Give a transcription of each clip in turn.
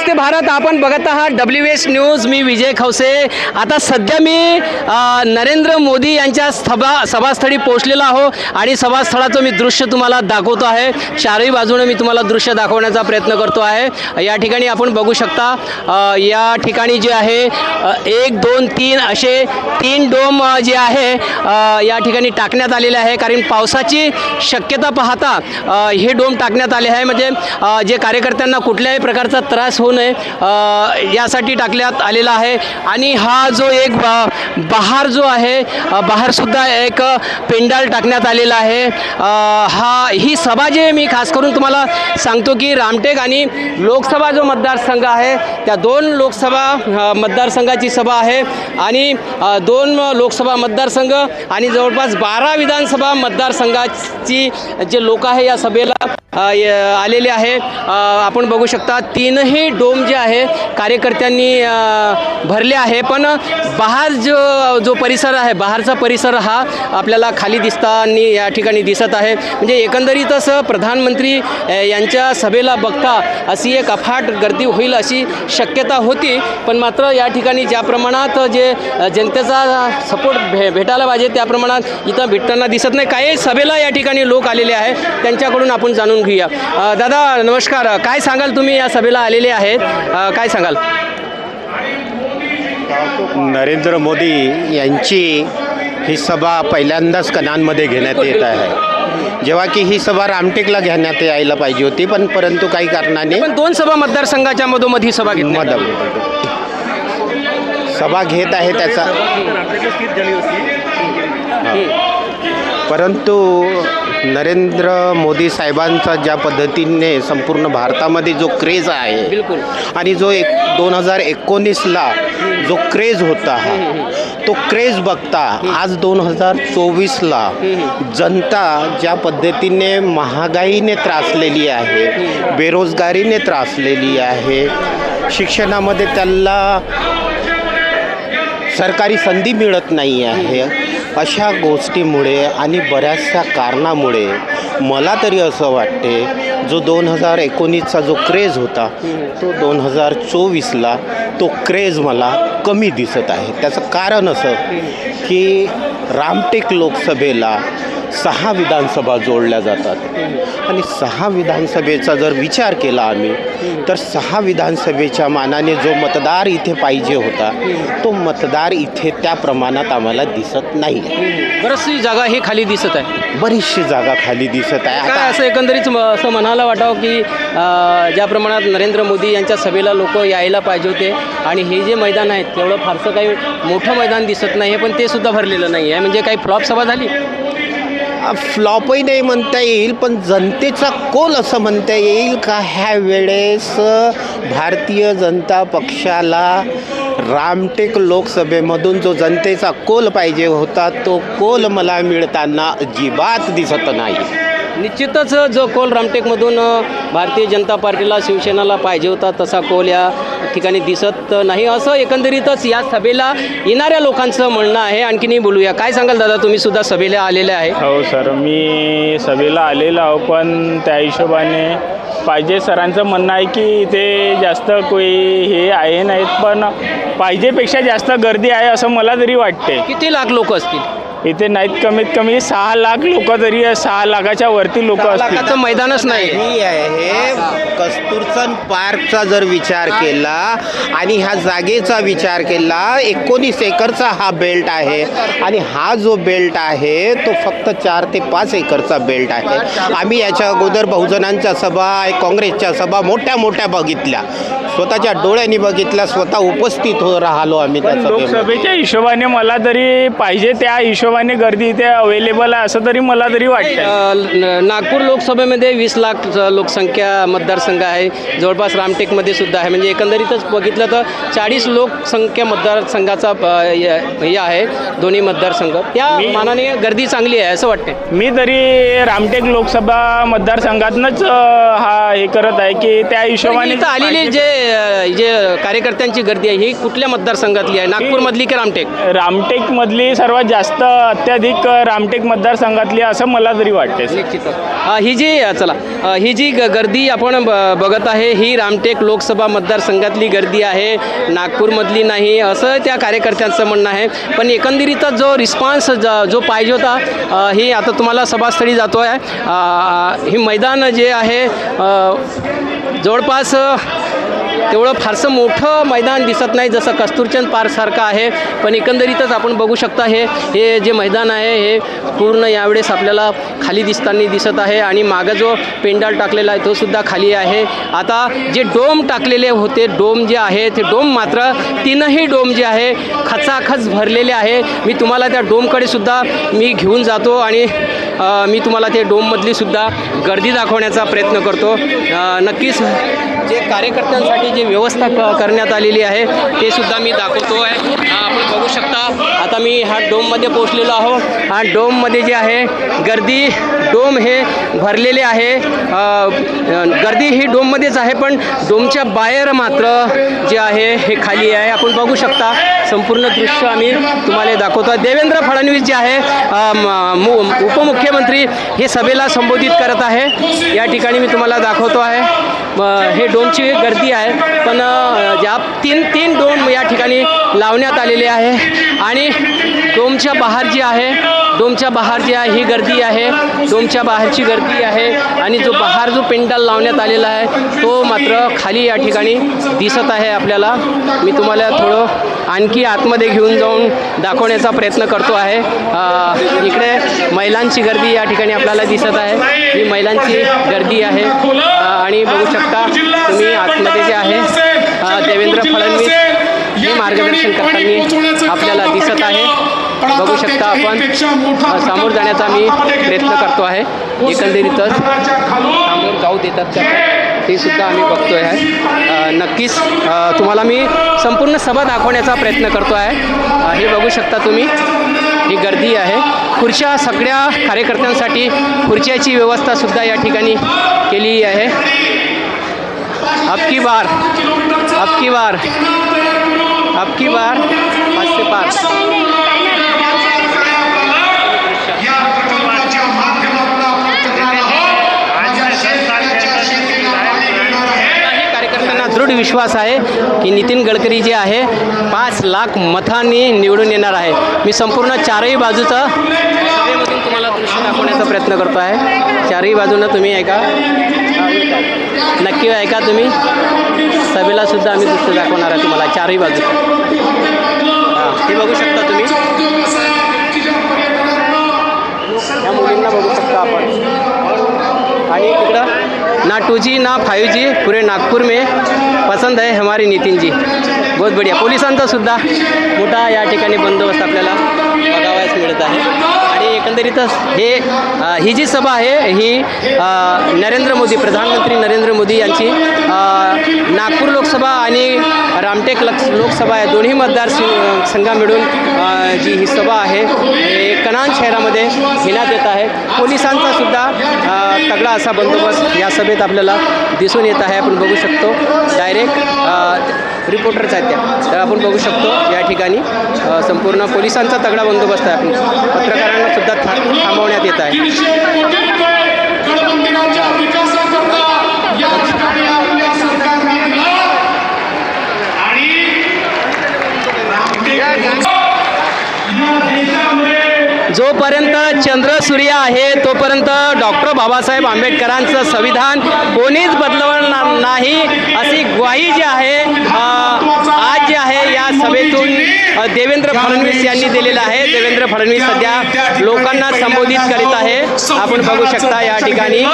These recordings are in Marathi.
नमस्ते भारत आपण बघत आहात डब्ल्यू एस न्यूज मी विजय खवसे. आता सध्या मी नरेंद्र मोदी यांच्या सभा सभास्थळी पोहोचलेलो आहो आणि सभास्थळाचं मी दृश्य तुम्हाला दाखवतो आहे. चारही बाजूने मी तुम्हाला दृश्य दाखवण्याचा प्रयत्न करतो आहे. या ठिकाणी आपण बघू शकता या ठिकाणी जे आहे एक दोन तीन असे तीन डोम जे आहे या ठिकाणी टाकण्यात आलेले आहे. कारण पावसाची शक्यता पाहता हे डोम टाकण्यात आले आहे. म्हणजे जे कार्यकर्त्यांना कुठल्याही प्रकारचा त्रास होऊ नये यासाठी टाकण्यात आलेला आहे. आणि हा जो एक बहार जो आहे बहारसुद्धा एक पेंडाल टाकण्यात आलेला आहे. हा ही सभा जे मी खास करून तुम्हाला सांगतो की रामटेक आणि लोकसभा जो मतदारसंघ आहे त्या दोन लोकसभा मतदारसंघाची सभा आहे. आणि दोन लोकसभा मतदारसंघ आणि जवळपास बारा विधानसभा मतदारसंघाची जे लोक आहे या सभेला आलेले आहे. आपण बघू शकता तीनही डोम जे आहे कार्यकर्त्यांनी भरले आहे. पण बाहेर जो जो परिसर आहे बाहेरचा परिसर हा आपल्याला खाली दिसताना या ठिकाणी दिसत आहे. म्हणजे एकंदरीतच प्रधानमंत्री यांच्या सभेला बघता अशी एक अफाट गर्दी होईल अशी शक्यता होती. पण मात्र या ठिकाणी ज्या प्रमाणात जे जनतेचा सपोर्ट भे भेटायला पाहिजे त्या प्रमाणात इथं भेटताना दिसत नाही. काही सभेला या ठिकाणी लोक आलेले आहे त्यांच्याकडून आपण जाणून घेऊया. दादा नमस्कार. काय सांगाल तुम्ही? या सभेला आलेले आहे आहेत. अ, काय सांगाल? नरेंद्र मोदी यांची ही सभा पहिल्यांदाच कनांमध्ये घेण्यात येत आहे. जेव्हा की ही सभा रामटेकला घेण्यात यायला पाहिजे होती पण परंतु काही कारणाने पण दोन सभा मतदारसंघाच्या मधोमध ही सभा घेतली. मदत सभा घेत आहे त्याचा. परंतु नरेंद्र मोदी साहेबांचा ज्या पद्धतीने संपूर्ण भारतामध्ये जो क्रेज आहे बिलकुल. आणि जो एक दोन हजार एकोणीसला जो क्रेज होता हा तो क्रेज बघता आज दोन हजार चोवीसला जनता ज्या पद्धतीने महागाईने त्रासलेली आहे बेरोजगारीने त्रासलेली आहे शिक्षणामध्ये त्याला सरकारी संधी मिळत नाही आहे अशा गोष्टीमुळे आणि बऱ्याचशा कारणामुळे मला तरी असं वाटते जो दोन हजार एकोणीसचा जो क्रेज होता तो दोन हजार चोवीसला तो क्रेज मला कमी दिसत आहे. त्याचं कारण असं की रामटेक लोकसभेला सहा विधानसभा जोडल्या जातात. आणि सहा विधानसभेचा जर विचार केला आम्ही तर सहा विधानसभेच्या मानाने जो मतदार इथे पाहिजे होता तो मतदार इथे त्या प्रमाणात आम्हाला दिसत नाही. बरीचशी जागा ही खाली दिसत आहे. बरीचशी जागा खाली दिसत आहे. काय आता असं एकंदरीत असं म्हणायला वाटावं की ज्या प्रमाणात नरेंद्र मोदी यांच्या सभेला लोक यायला पाहिजे होते आणि हे जे मैदान आहे तेवढं फारसं काही मोठं मैदान दिसत नाही आहे पण ते सुद्धा भरलेलं नाही आहे. म्हणजे काही फ्लॉप सभा झाली? फ्लॉपही नाही म्हणता येईल पण जनतेचा कोल असं म्हणता येईल का? ह्या वेळेस भारतीय जनता पक्षाला रामटेक लोकसभेमधून जो जनतेचा कोल पाहिजे होता तो कोल मला मिळताना अजिबात दिसत नाही. निश्चितच जो कोल रामटेकमधून भारतीय जनता पार्टीला शिवसेनाला पाहिजे होता तसा कोल या ठिकाणी दिसत नाही. असं एकंदरीतच या सभेला येणाऱ्या लोकांचं म्हणणं आहे. आणखीनही बोलूया. काय सांगाल दादा? तुम्ही सुद्धा सभेला आलेले आहे. हो सर. मी सभेला आलेलो आहो पण त्या हिशोबाने पाहिजे सरांचं म्हणणं आहे की इथे जास्त कोई हे आहे नाहीत पण पाहिजेपेक्षा जास्त गर्दी आहे असं मला तरी वाटते किती लाख लोक असतील? इथे नाहीत कमीत कमी सहा लाख लोक तरी सहा लाखाच्या वरती लोक असतील. लाखाचं मैदानच नाही. ही आहे. कस्तुरचंद पार्कचा जर विचार केला आणि ह्या जागेचा विचार केला एकोणीस एकरचा हा बेल्ट आहे. आणि हा जो बेल्ट आहे तो फक्त चार ते पाच एकरचा बेल्ट आहे. आम्ही याच्या अगोदर बहुजनांच्या सभा काँग्रेसच्या सभा मोठ्या मोठ्या बघितल्या. स्वतःच्या डोळ्यांनी बघितल्या स्वतः उपस्थित हो राहिलो आम्ही त्या पण लोकसभेच्या हिशोबाने मला तरी पाहिजे त्या हिशोबाने गर्दी इथे अवेलेबल आहे असं तरी मला तरी वाटतं अ, न- नागपूर लोकसभेमध्ये वीस लाख लोकसंख्या मतदारसंघ आहे जवळपास रामटेकमध्ये सुद्धा आहे. म्हणजे एकंदरीतच बघितलं तर चाळीस लोकसंख्या मतदारसंघाचा अ, य- हे आहे दोन्ही मतदारसंघ. त्या मी- मानाने गर्दी चांगली आहे असं वाटते मी तरी रामटेक लोकसभा मतदारसंघातनंच अ, हा हे करत आहे की त्या हिशोबाने इथं आलेली जे जे कार्यकर्त्यांची गर्दी आहे ही कुठल्या मतदारसंघातली आहे? नागपूरमधली की रामटेक? रामटेकमधली सर्वात जास्त अत्याधिक रामटेक मतदारसंघातली असं मला तरी वाटते निश्चितच. ही जी चला ही जी ग- गर्दी आपण ब- बघत आहे ही रामटेक लोकसभा मतदारसंघातली गर्दी आहे. नागपूरमधली नाही असं त्या कार्यकर्त्यांचं म्हणणं आहे. पण एकंदरीतच जो रिस्पॉन्स ज पाहिजे होता ही आता तुम्हाला सभास्थळी जातो आहे ही मैदान जे आहे जवळपास तेवढं फारसं मोठं मैदान दिसत नाही जसं कस्तुरचंद पार्कसारखं आहे. पण एकंदरीतच आपण बघू शकता हे हे जे मैदान आहे हे पूर्ण यावेळेस आपल्याला खाली दिसताना दिसत आहे. आणि मागं जो पेंडाल टाकलेला आहे तो सुद्धा खाली आहे. आता जे डोम टाकलेले होते डोम जे आहे ते डोम मात्र तीनही डोम जे आहे खचाखच भरलेले आहे. मी तुम्हाला त्या डोमकडे सुद्धा मी घेऊन जातो आणि मी तुम्हाला ते डोममधली सुद्धा गर्दी दाखवण्याचा प्रयत्न करतो. नक्कीच जे कार्यकर्त्यांसाठी जी व्यवस्था क करण्यात आलेली आहे ते सुद्धा मी दाखवतो आहे. शकता आता मी ह्या डोममध्ये पोचलेलो आहो हा डोममध्ये जे आहे गर्दी डोम हे भरलेले आहे. गर्दी ही डोममध्येच आहे पण डोमच्या बाहेर मात्र जे आहे हे खाली आहे. आपण बघू शकता संपूर्ण दृश्य आम्ही तुम्हाला दाखवतो. देवेंद्र फडणवीस जे आहे म- मु- उपमुख्यमंत्री हे सभेला संबोधित करत आहे. या ठिकाणी मी तुम्हाला दाखवतो आहे. हे डोमची गर्दी आहे. पण या ज्या तीन तीन डोम या ठिकाणी लावण्यात आलेले आहे. आणि डोमच्या बाहेर जी आहे डोमच्या बाहेर जी आहे ही गर्दी आहे. डोमच्या बाहेरची गर्दी आहे. आणि जो बाहेर जो पेंडाल लावण्यात आलेला आहे तो मात्र खाली या ठिकाणी दिसत आहे आपल्याला. मी तुम्हाला थोडं आणखी आतमध्ये घेऊन जाऊन दाखवण्याचा प्रयत्न करतो आहे. इकडे महिलांची गर्दी या ठिकाणी आपल्याला दिसत आहे. ही महिलांची गर्दी आहे. आणि बघू शकता तुम्ही आतमध्ये जे आहे देवेंद्र फडणवीस हे मार्गदर्शन करताना आपल्याला दिसत आहे. बघू शकता आपण सामोर समोर जाण्याचा मी प्रयत्न करतो आहे. एकंदरीतच समोर जाऊ देतात का ते सुद्धा आम्ही बघतो आहे. नक्कीच तुम्हाला मी संपूर्ण सभा दाखवण्याचा प्रयत्न करतो आहे. हे बघू शकता तुम्ही. ही गर्दी आहे. खुर्च्या सगळ्या कार्यकर्त्यांसाठी खुर्च्याची व्यवस्थासुद्धा या ठिकाणी केली आहे. अबकी बार अबकी बार अबकी बार पाच ते पाच काही कार्यकर्त्यांना दृढ विश्वास आहे की नितीन गडकरी जे आहे पाच लाख मतांनी निवडून येणार आहे. मी संपूर्ण चारही बाजूचं सभेमधून तुम्हाला दृश्य दाखवण्याचा प्रयत्न करतो आहे. चारही बाजूनं तुम्ही ऐका. नक्की ऐका तुम्ही. सभेला सुद्धा आम्ही दृश्य दाखवणार आहे तुम्हाला चारही बाजू हां हे बघू शकता तुम्ही. या मुलींना बघू शकता आपण. आणि ना टू जी ना फाइव जी पूरे नागपूर में पसंद है हमारे नितिन जी। बहुत बढ़िया। पोलिसांचा सुद्धा मोठा या ठिकाणी बंदोबस्त आपल्याला बघावायच मिळत आहे. आणि एकंदरीतच हे ही जी सभा आहे ही नरेंद्र मोदी प्रधानमंत्री नरेंद्र मोदी यांची नागपूर लोकसभा आणि रामटेक लक्ष लोकसभा या दोन्ही मतदार संघा मिळून जी ही सभा आहे हे कनान शहरामध्ये घेण्यात येत आहे. पोलिसांचा सुद्धा तगडा असा बंदोबस्त या सभेत आपल्याला दिसून येत आहे. आपण बघू शकतो डायरेक्ट रिपोर्टरच आहेत त्या. तर आपण बघू शकतो या ठिकाणी संपूर्ण पोलिसांचा तगडा बंदोबस्त आहे. आपण पत्रकारांना सुद्धा था थांबवण्यात येत आहे. जोपर्यंत चंद्र सूर्य आहे तोपर्यंत डॉक्टर बाबासाहेब आंबेडकरांचं संविधान कोणीच बदलवणार नाही. अशी ग्वाही जी आहे आज जे आहे या सभेतून देवेंद्र फडणवीस यांनी दिलेलं आहे. देवेंद्र फडणवीस सध्या लोकांना संबोधित करीत आहे. आपण बघू शकता या ठिकाणी.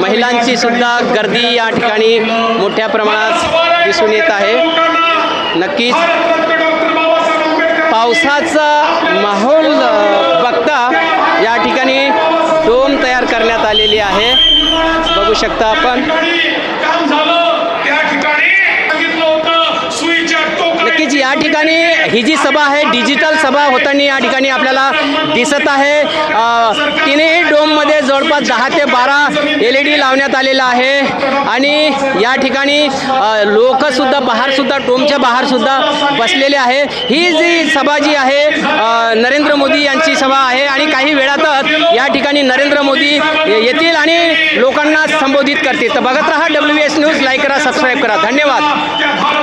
महिलांची सुद्धा गर्दी या ठिकाणी मोठ्या प्रमाणात दिसून येत आहे. नक्कीच पावसाचा माहोल बघता या ठिकाणी डोम तयार करण्यात आलेली आहे. बघू शकता आपण. या ठिकाणी ही जी सभा आहे डिजिटल सभा होताना या ठिकाणी आपल्याला दिसत आहे. तिन्ही डोममध्ये जवळपास दहा ते बारा एल ई डी लावण्यात आलेला आहे. आणि या ठिकाणी लोकसुद्धा बाहेरसुद्धा डोमच्या बाहेरसुद्धा बसलेले आहे. ही जी सभा जी आहे नरेंद्र मोदी यांची सभा आहे आणि काही वेळातच या ठिकाणी नरेंद्र मोदी येतील आणि लोकांना संबोधित करतील. तर बघत राहा डब्ल्यू एस न्यूज लाईक करा सबस्क्राईब करा. धन्यवाद.